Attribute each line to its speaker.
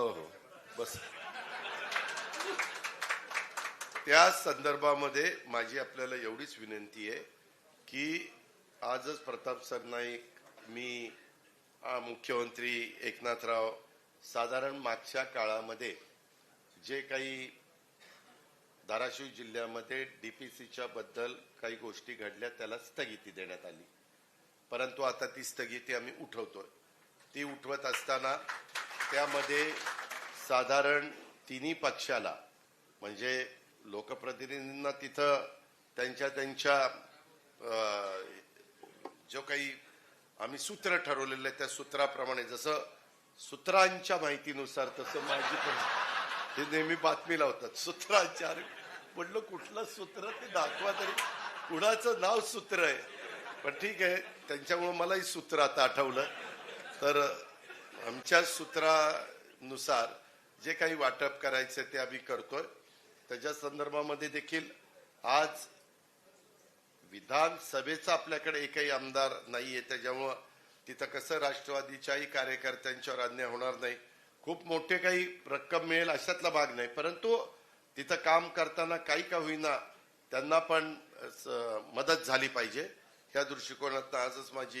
Speaker 1: हो हो. बस. त्या संदर्भामध्ये माझी आपल्याला एवढीच विनंती आहे की आजच प्रताप सरनाईक मी मुख्यमंत्री एकनाथराव साधारण मागच्या काळामध्ये जे काही धाराशिव जिल्ह्यामध्ये डीपीसीच्या बद्दल काही गोष्टी घडल्या त्याला स्थगिती देण्यात आली. परंतु आता ती स्थगिती आम्ही उठवतोय. ती उठवत असताना त्यामध्ये साधारण तिन्ही पक्षाला म्हणजे लोकप्रतिनिधींना तिथं त्यांच्या त्यांच्या जो काही आम्ही सूत्र ठरवलेलं आहे त्या सूत्राप्रमाणे जसं सूत्रांच्या माहितीनुसार तसं माझी पण हे नेहमी बातमी लावतात सूत्रांच्या अरे म्हटलं कुठलं सूत्र ते दाखवा तरी. कुणाचं नाव सूत्र आहे? पण ठीक आहे त्यांच्यामुळे मलाही सूत्र आता आठवलं. तर आमच्या सूत्रानुसार जे काही वाटप करायचं ते आम्ही करतोय. त्याच्या संदर्भामध्ये देखील आज विधानसभेचा आपल्याकडे एकही आमदार नाहीये. त्याच्यामुळं तिथं कसं राष्ट्रवादीच्याही कार्यकर्त्यांच्यावर अन्याय होणार नाही. खूप मोठे काही रक्कम मिळेल अशातला भाग नाही. परंतु तिथं काम करताना काही का होईना त्यांना पण मदत झाली पाहिजे. ह्या दृष्टिकोनात आजच माझी